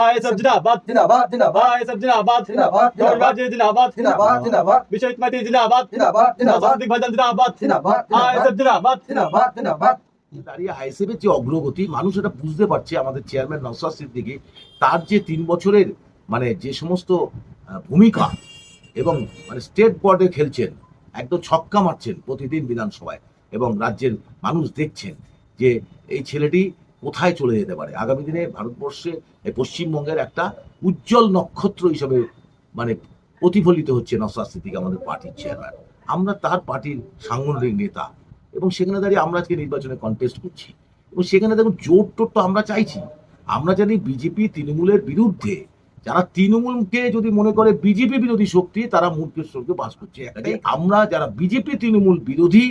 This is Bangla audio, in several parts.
আইএসএফ জিন্দাবাদ। জিন্দাবাদ জিন্দাবাদ। আইএসএফ জিন্দাবাদ। জিন্দাবাদ ধর্মরাজ্য জিন্দাবাদ। জিন্দাবাদ। জিন্দাবাদ বিশ্ব ইসমাইতি জিন্দাবাদ। জিন্দাবাদ জিন্দাবাদ। ভাইজান জিন্দাবাদ। জিন্দাবাদ আইএসএফ জিন্দাবাদ। জিন্দাবাদ জিন্দাবাদ। দাঁড়িয়ে আইএসএফের যে অগ্রগতি মানুষ এটা বুঝতে পারছে আমাদের চেয়ারম্যান নওসাদ সিদ্দিকী তার যে তিন বছরের মানে যে সমস্ত ভূমিকা এবং মানে স্টেট বোর্ডে খেলছেন একদম ছক্কা মারছেন প্রতিদিন বিধানসভায় এবং রাজ্যের মানুষ দেখছেন যে এই ছেলেটি কোথায় চলে যেতে পারে? আগামী দিনে ভারতবর্ষে পশ্চিমবঙ্গের একটা উজ্জ্বল নক্ষত্র হিসেবে মানে প্রতিফলিত হচ্ছে নওসাদ সিদ্দিকী আমাদের পার্টির চেয়ারম্যান। আমরা তার পার্টির সাংগঠনিক নেতা। এবং সেখানে দাঁড়িয়ে আমরা আজকে নির্বাচনে কন্টেস্ট করছি। এবং সেখানে দেখুন, জোট টোট তো আমরা চাইছি। আমরা জানি বিজেপি তৃণমূলের বিরুদ্ধে, যারা তৃণমূলকে যদি মনে করে বিজেপি বিরোধী শক্তি, তারা সঙ্গে বাস করছে। আমরা যারা বিজেপি তৃণমূল বিরোধী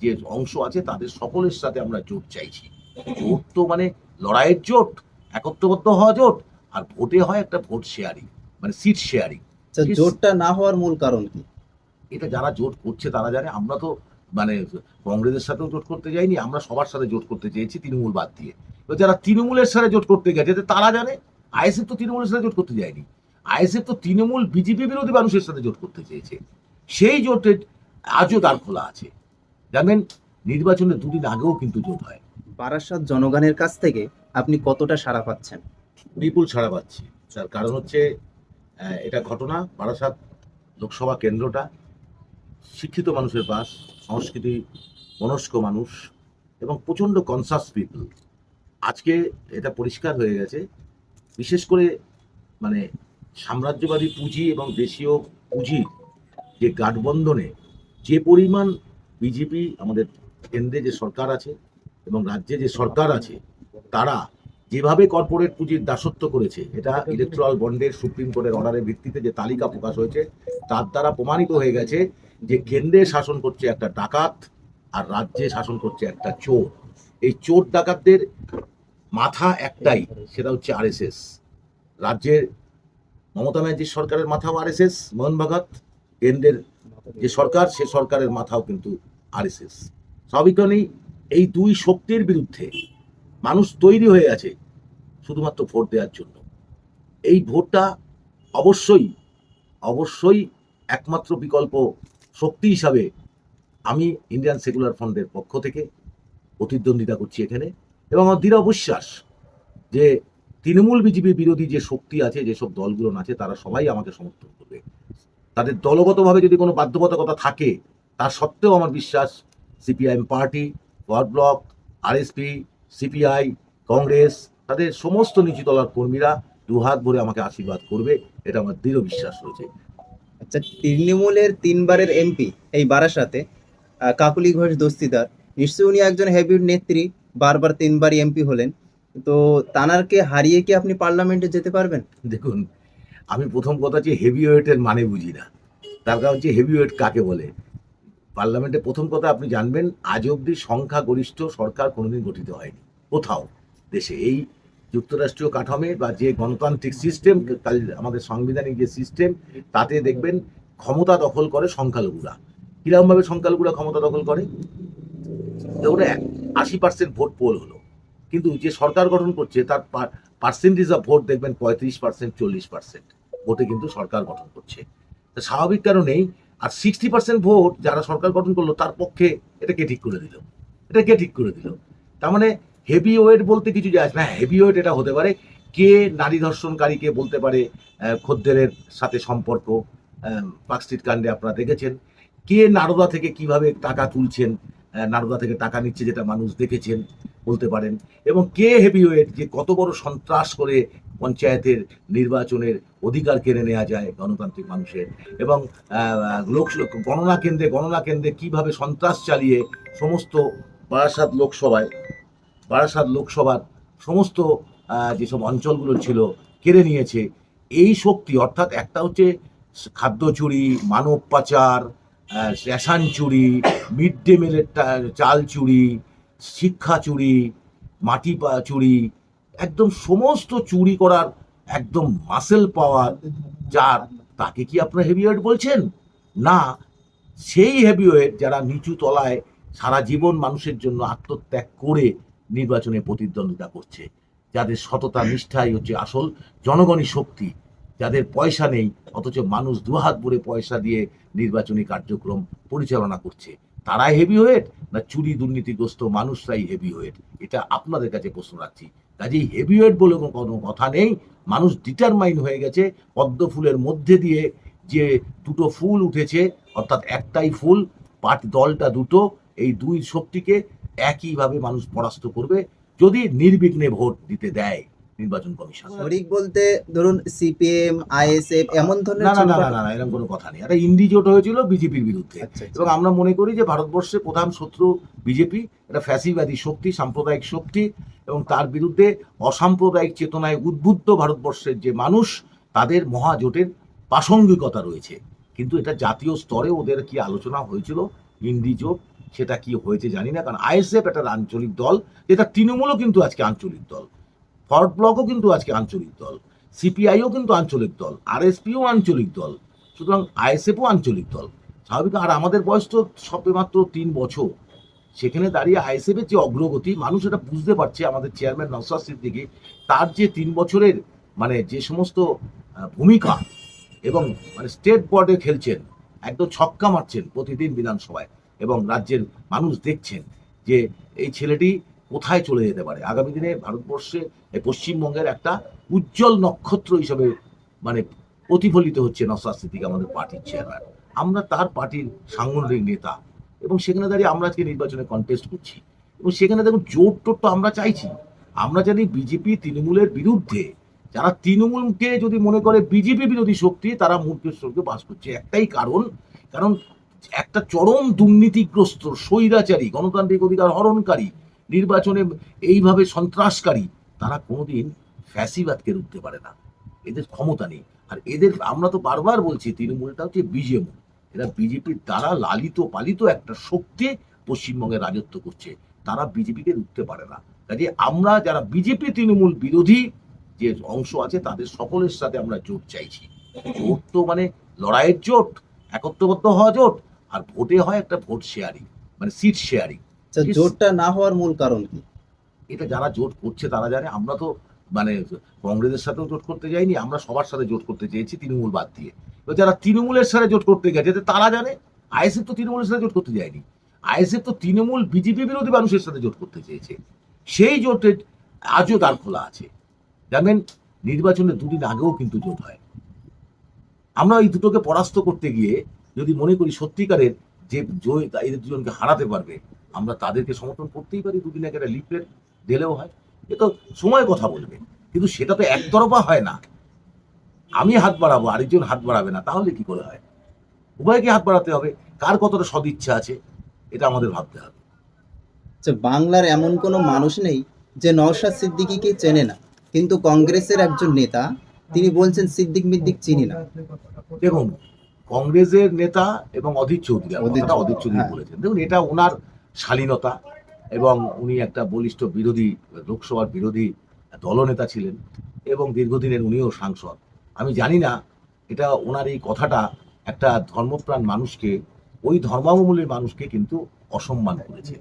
যে অংশ আছে, তাদের সকলের সাথে আমরা জোট চাইছি। জোট তো মানে লড়াইয়ের জোট একত্রবদ্ধ হওয়া জোট আর ভোটে হয় একটা ভোট শেয়ারিং মানে সিট শেয়ারিং আচ্ছা জোটটা না হওয়ার মূল কারণ কি? এটা যারা জোট করছে তারা জানে আমরা তো মানে কংগ্রেসের সাথেও জোট করতে যাইনি আমরা সবার সাথে জোট করতে চেয়েছি তৃণমূল বাদ দিয়ে। এবার যারা তৃণমূলের সাথে জোট করতে গেছে তারা জানে আইএসএফ তো তৃণমূলের সাথে জোট করতে যায়নি। আইএসএফ তো তৃণমূল বিজেপি বিরোধী মানুষের সাথে জোট করতে চেয়েছে। সেই জোটের আজও দ্বার খোলা আছে। জানেন নির্বাচনের দুদিন আগেও কিন্তু জোট হয় বারাসাত জনগণের কাছ থেকে আপনি কতটা সাড়া পাচ্ছেন? বিপুল ছাড়া পাচ্ছি। তার কারণ হচ্ছে এটা ঘটনা বারাসাত লোকসভা কেন্দ্রটা শিক্ষিত মানুষের বাস, সংস্কৃতি, মনস্ক মানুষ এবং প্রচণ্ড কনসাস পিপল আজকে এটা পরিষ্কার হয়ে গেছে। বিশেষ করে মানে সাম্রাজ্যবাদী পুঁজি এবং দেশীয় পুঁজির যে গাঠবন্ধনে যে পরিমাণ বিজেপি আমাদের কেন্দ্রে যে সরকার আছে এবং রাজ্যে যে সরকার আছে, তারা যেভাবে কর্পোরেট পুঁজির দাসত্ব করেছে, এটা ইলেকট্রাল বন্ডের সুপ্রিম কোর্টের অর্ডারের ভিত্তিতে যে তালিকা প্রকাশ হয়েছে, তার দ্বারা প্রমাণিত হয়ে গেছে যে কেন্দ্রে শাসন করছে একটা ডাকাত আর রাজ্যে শাসন করছে একটা চোর। এই চোর ডাকাতদের মাথা একটাই, সেটা হচ্ছে আরএসএস রাজ্যের মমতা ব্যানার্জির সরকারের মাথাও আরএসএস মোহন ভাগত, কেন্দ্রের যে সরকার, সে সরকারের মাথাও কিন্তু আরএসএস স্বাভাবিক এই দুই শক্তির বিরুদ্ধে মানুষ তৈরি হয়ে আছে শুধুমাত্র ভোট দেওয়ার জন্য। এই ভোটটা অবশ্যই অবশ্যই একমাত্র বিকল্প শক্তি হিসাবে আমি ইন্ডিয়ান সেকুলার ফ্রন্টের পক্ষ থেকে প্রতিদ্বন্দ্বিতা করছি এখানে। এবং আমার দৃঢ় বিশ্বাস যে তৃণমূল বিজেপি বিরোধী যে শক্তি আছে, যেসব দলগুলো আছে, তারা সবাই আমাকে সমর্থন করবে। তাদের দলগতভাবে যদি কোনো বাধ্যবাধকতা থাকে, তার সত্ত্বেও আমার বিশ্বাস CPIM party ward bloc RSP CPI Congress তাদের সমস্ত নিচুতলার কর্মীরা দুহাত ভরে আমাকে আশীর্বাদ করবে এটা আমার দৃঢ় বিশ্বাস রয়েছে। আচ্ছা তৃণমূলের তিনবারের এমপি এই বারাসাতে কাকুলি ঘোষ দস্তিদার নিশ্চয়ই উনি একজন হেভি নেত্রী বারবার তিনবারই এমপি হলেন। তো তানারকে হারিয়ে কি আপনি পার্লামেন্টে যেতে পারবেন? দেখুন আমি প্রথম কথা হচ্ছে হেভি ওয়েটের মানে বুঝি না। তার কারণ হচ্ছে হেভি ওয়েট কাকে বলে? পার্লামেন্টে প্রথম কথা আপনি জানবেন, আজ অবধি সংখ্যাগরিষ্ঠ সরকার কোনোদিন গঠিত হয়নি। কোথাও। দেশে এই যুক্তরাষ্ট্রীয় কাঠামে বা যে গণতান্ত্রিক সিস্টেম আমাদের সাংবিধানিক যে সিস্টেম তাতে দেখবেন ক্ষমতা দখল করে সংখ্যালঘুরা। কিরকমভাবে সংখ্যালঘুরা ক্ষমতা দখল করে? দেখুন আশি পার্সেন্ট ভোট পোল হলো। কিন্তু যে সরকার গঠন করছে, তার পার্সেন্টেজ অফ ভোট দেখবেন পঁয়ত্রিশ পার্সেন্ট চল্লিশ পার্সেন্ট ভোটে কিন্তু সরকার গঠন করছে। স্বাভাবিক কারণেই আর সিক্সটি পার্সেন্ট ভোট যারা সরকার গঠন করল, তার পক্ষে এটা কে ঠিক করে দিল। এটা কে ঠিক করে দিল। তার মানে হেভি ওয়েট বলতে কিছু যায় না। হেভি ওয়েট এটা হতে পারে কে নারী ধর্ষণকারীকে বলতে পারে খদ্দেরের সাথে সম্পর্ক পার্ক স্ট্রিট কাণ্ডে আপনারা দেখেছেন। কে নারদা থেকে কীভাবে টাকা তুলছেন নারদা থেকে টাকা নিচ্ছে যেটা মানুষ দেখেছেন, বলতে পারেন। এবং কে হেভি ওয়েট যে কত বড় সন্ত্রাস করে পঞ্চায়েতের নির্বাচনের অধিকার কেড়ে নেওয়া যায় গণতান্ত্রিক মানুষের। এবং লোক, গণনা কেন্দ্রে গণনা কেন্দ্রে কীভাবে সন্ত্রাস চালিয়ে সমস্ত বারাসাত লোকসভায়, বারাসাত লোকসভার সমস্ত যেসব অঞ্চলগুলো ছিল কেড়ে নিয়েছে, এই শক্তি, অর্থাৎ একটা হচ্ছে খাদ্য চুরি, মানব পাচার রেশন চুরি, মিড ডে মিলের চাল চুরি, শিক্ষা চুরি, মাটি চুরি একদম সমস্ত চুরি করার একদম মাসেল পাওয়ার যার, তাকে কি আপনার হেভিওয়েট বলছেন? না, সেই হেভিওয়েট যারা নিচু তলায় সারা জীবন মানুষের জন্য আত্মত্যাগ করে নির্বাচনে প্রতিদ্বন্দ্বিতা করছে, যাদের সততা, নিষ্ঠাই হচ্ছে আসল জনগণই শক্তি, যাদের পয়সা নেই, অথচ মানুষ দুহাত ভরে পয়সা দিয়ে নির্বাচনী কার্যক্রম পরিচালনা করছে। তারাই হেভি ওয়েট না চুরি, দুর্নীতিগ্রস্ত মানুষরাই হেভি ওয়েট এটা আপনাদের কাছে প্রশ্ন রাখছি। কাজেই হেভিওয়েট বলে কোনো- কথা নেই। মানুষ ডিটারমাইন হয়ে গেছে পদ্ম ফুলের মধ্যে দিয়ে যে দুটো ফুল উঠেছে, অর্থাৎ একটাই ফুল, পাট দলটা দুটো, এই দুই শক্তিকে একইভাবে মানুষ পরাস্ত করবে, যদি নির্বিঘ্নে ভোট দিতে দেয়। নির্বাচন কমিশন। শরিক বলতে ধরুন সিপিএম আইএসএফ এমন ধরনের না না না না এরকম কোনো কথা নেই। একটা ইন্ডি জোট হয়েছিল বিজেপির বিরুদ্ধে। আচ্ছা, আচ্ছা। এবং আমরা মনে করি যে ভারতবর্ষের প্রধান শত্রু বিজেপি এটা ফ্যাসিবাদী শক্তি সাম্প্রদায়িক শক্তি এবং তার বিরুদ্ধে অসাম্প্রদায়িক চেতনায় উদ্বুদ্ধ ভারতবর্ষের যে মানুষ তাদের মহাজোটের প্রাসঙ্গিকতা রয়েছে। কিন্তু এটা জাতীয় স্তরে ওদের কি আলোচনা হয়েছিল? ইন্ডি জোট সেটা কি হয়েছে জানি না কারণ আইএসএফ একটা আঞ্চলিক দল যেটা তৃণমূলও কিন্তু আজকে আঞ্চলিক দল। ফরওয়ার্ড ব্লকও কিন্তু আজকে আঞ্চলিক দল, সিপিআইও কিন্তু আঞ্চলিক দল আর আরএসপিও আঞ্চলিক দল, সুতরাং আইএসএফও আঞ্চলিক দল। স্বাভাবিক, আর আমাদের বয়স তো সবে মাত্র তিন বছর। সেখানে দাঁড়িয়ে আইএসএফের যে অগ্রগতি, মানুষ এটা বুঝতে পারছে, আমাদের চেয়ারম্যান নওসাদ সিদ্দিকী, তার যে তিন বছরের মানে যে সমস্ত ভূমিকা এবং মানে স্টেট বোর্ডে খেলছেন, একদম ছক্কা মারছেন প্রতিদিন বিধানসভায় এবং রাজ্যের মানুষ দেখছেন যে এই ছেলেটি কোথায় চলে যেতে পারে? আগামী দিনে ভারতবর্ষে পশ্চিমবঙ্গের একটা উজ্জ্বল নক্ষত্র হিসেবে মানে প্রতিফলিত হচ্ছে নসাদ সিদ্দিক আমাদের পার্টির চেয়ারম্যান আমরা তার পার্টির সাংগঠনিক নেতা এবং সেখানে দাঁড়িয়ে আমরা আজকে নির্বাচনে কন্টেস্ট করছি। এবং সেখানে দেখুন জোট টোট তো আমরা চাইছি। আমরা জানি বিজেপি, তৃণমূলের বিরুদ্ধে, যারা তৃণমূলকে যদি মনে করে বিজেপি বিরোধী শক্তি, তারা সঙ্গে বাস করছে। একটাই কারণ কারণ একটা চরম দুর্নীতিগ্রস্ত, স্বৈরাচারী, গণতান্ত্রিক অধিকার হরণকারী নির্বাচনে এইভাবে সন্ত্রাসকারী, তারা কোনোদিন ফ্যাসিবাদকে রুখতে পারে না। এদের ক্ষমতা নেই। আর এদের, আমরা তো বারবার বলছি, তৃণমূলটা হচ্ছে বিজেপি। এরা বিজেপির দ্বারা লালিত পালিত একটা শক্তি পশ্চিমবঙ্গে রাজত্ব করছে। তারা বিজেপিকে রুখতে পারে না। কাজে আমরা যারা বিজেপি তৃণমূল বিরোধী, যে অংশ আছে, তাদের সকলের সাথে আমরা জোট চাইছি। জোট তো মানে লড়াইয়ের জোট, একত্রবদ্ধ হওয়া জোট, আর ভোটে হয় একটা ভোট শেয়ারিং মানে সিট শেয়ারিং। আচ্ছা, জোটটা না হওয়ার মূল কারণ কি? এটা যারা জোট করছে তারা জানে আমরা তো মানে কংগ্রেসের সাথেও জোট করতে যাইনি আমরা সবার সাথে জোট করতে চেয়েছি তৃণমূল বাদ দিয়ে। এবার যারা তৃণমূলের সাথে জোট করতে গেছে তারা জানে আইএসএফ তো তৃণমূলের সাথে জোট করতে যায়নি। আইএসএফ তো তৃণমূল বিজেপি বিরোধী মানুষের সাথে জোট করতে চেয়েছে। সেই জোটের আজও দ্বার খোলা আছে। জানেন নির্বাচনের দুদিন আগেও কিন্তু জোট হয়। আমরা এই দুটোকে পরাস্ত করতে গিয়ে যদি মনে করি সত্যিকারের যে জয় এদের দুজনকে হারাতে পারবে আমরা তাদেরকে সমর্থন করতেই পারি দুদিন আগে একটা লিফলেট দিলেও হয়। এ তো সময় কথা বলবে কিন্তু সেটা তো একতরফা হয় না। আমি হাত বাড়াবো আরেকজন হাত বাড়াবে না তাহলে কি করে হয়? উভয়কে হাত বাড়াতে হবে কার কতটা সদিচ্ছা আছে এটা আমাদের ভাবতে হবে। আচ্ছা বাংলার এমন কোনো মানুষ নেই যে নওশাদ সিদ্দিকীকে চেনে না কিন্তু কংগ্রেসের একজন নেতা তিনি বলছেন সিদ্দিক মিদ্দিক চিনি না। দেখুন কংগ্রেসের নেতা এবং অধীর চৌধুরী অধীর চৌধুরী হ্যাঁ। বলেছেন। দেখুন এটা ওনার শালীনতা এবং উনি একটা বলিষ্ঠ বিরোধী, লোকসভার বিরোধী দলনেতা ছিলেন এবং দীর্ঘদিনের উনিও সাংসদ। আমি জানি না, এটা ওনার এই কথাটা একটা ধর্মপ্রাণ মানুষকে, ওই ধর্মাবলম্বী মানুষকে কিন্তু অসম্মান করেছে।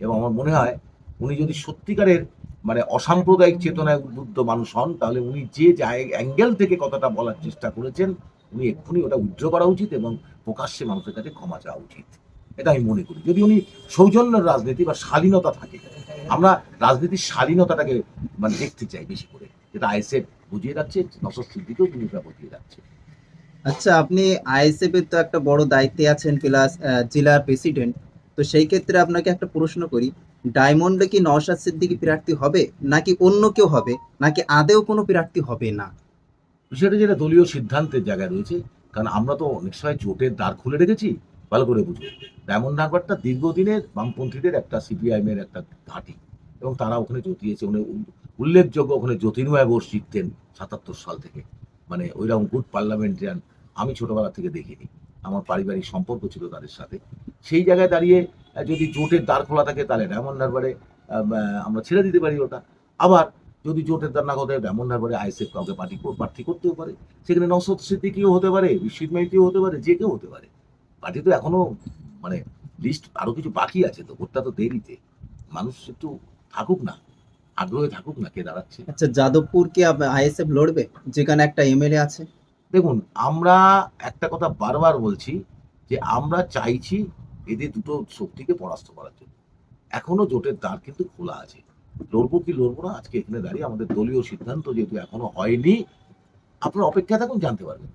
এবং আমার মনে হয়, উনি যদি সত্যিকারের মানে অসাম্প্রদায়িক চেতনায় উদ্বুদ্ধ মানুষ হন, তাহলে উনি যে অ্যাঙ্গেল থেকে কথাটা বলার চেষ্টা করেছেন, উনি এক্ষুনি ওটা উজ্জ্ব করা উচিত এবং প্রকাশ্যে মানুষের কাছে ক্ষমা চাওয়া উচিত। এটা আমি মনে করি। যদি উনি সৌজন্যের রাজনীতি বা শালীনতা থাকে আমরা রাজনীতির শালীনতাটাকে মানে দেখতে চাই বেশি করে। যেটা আইএসএফ বুঝিয়ে যাচ্ছে নসর সিদ্দিকেও ভূমিকা বুঝিয়ে যাচ্ছে। আচ্ছা আপনি আইএসএফ এর তো একটা বড় দায়িত্বে আছেন প্লাস জেলার প্রেসিডেন্ট। তো সেই ক্ষেত্রে আপনাকে একটা প্রশ্ন করি ডায়মন্ডে কি নওশাদ সিদ্দিকী প্রার্থী হবে নাকি অন্য কেউ হবে নাকি আদেও কোনো প্রার্থী হবে না? বিষয়টা যেটা দলীয় সিদ্ধান্তের জায়গায় রয়েছে কারণ আমরা তো অনেক সময় জোটের দ্বার খুলে রেখেছি ভালো করে বুঝুন ডায়মন্ড হারবারটা দীর্ঘদিনের বামপন্থীদের একটা সিপিআইএম এর একটা ঘাঁটি এবং তারা ওখানে জ্যোতিয়েছে উনি উল্লেখযোগ্য ওখানে জ্যোতির্ময় বোস জিততেন সাতাত্তর সাল থেকে। মানে ওইরকম গুড পার্লামেন্টারিয়ান আমি ছোটবেলা থেকে দেখিনি। আমার পারিবারিক সম্পর্ক ছিল তাদের সাথে। সেই জায়গায় দাঁড়িয়ে যদি জোটের দ্বার খোলা থাকে তাহলে ডায়মন্ড হারবারে আমরা ছেড়ে দিতে পারি ওটা। আবার যদি জোটের দ্বার না খোলা ডায়মন্ড হারবারে আইএসএফ কাউকে পার্টি প্রার্থী করতেও পারে। সেখানে নসদ সিদ্দিকিও হতে পারে, বিশ্বজিৎ মাইতিও হতে পারে, যে কেউ হতে পারে। পার্টি তো এখনও মানে লিস্ট আরও কিছু বাকি আছে তো ভোটটা তো দেরিতে। মানুষ একটু থাকুক না আগ্রহে থাকুক না কে দাঁড়াচ্ছে। আচ্ছা যাদবপুর কি আইএসএফ লড়বে? যেখানে একটা এমএলএ আছে। দেখুন আমরা একটা কথা বারবার বলছি যে আমরা চাইছি এদের দুটো শক্তিকে পরাস্ত করার জন্য। এখনও জোটের দ্বার কিন্তু খোলা আছে। লড়বো কি লড়বো না আজকে এখানে দাঁড়িয়ে আমাদের দলীয় সিদ্ধান্ত যেহেতু এখনও হয়নি আপনারা অপেক্ষা থাকুন জানতে পারবেন।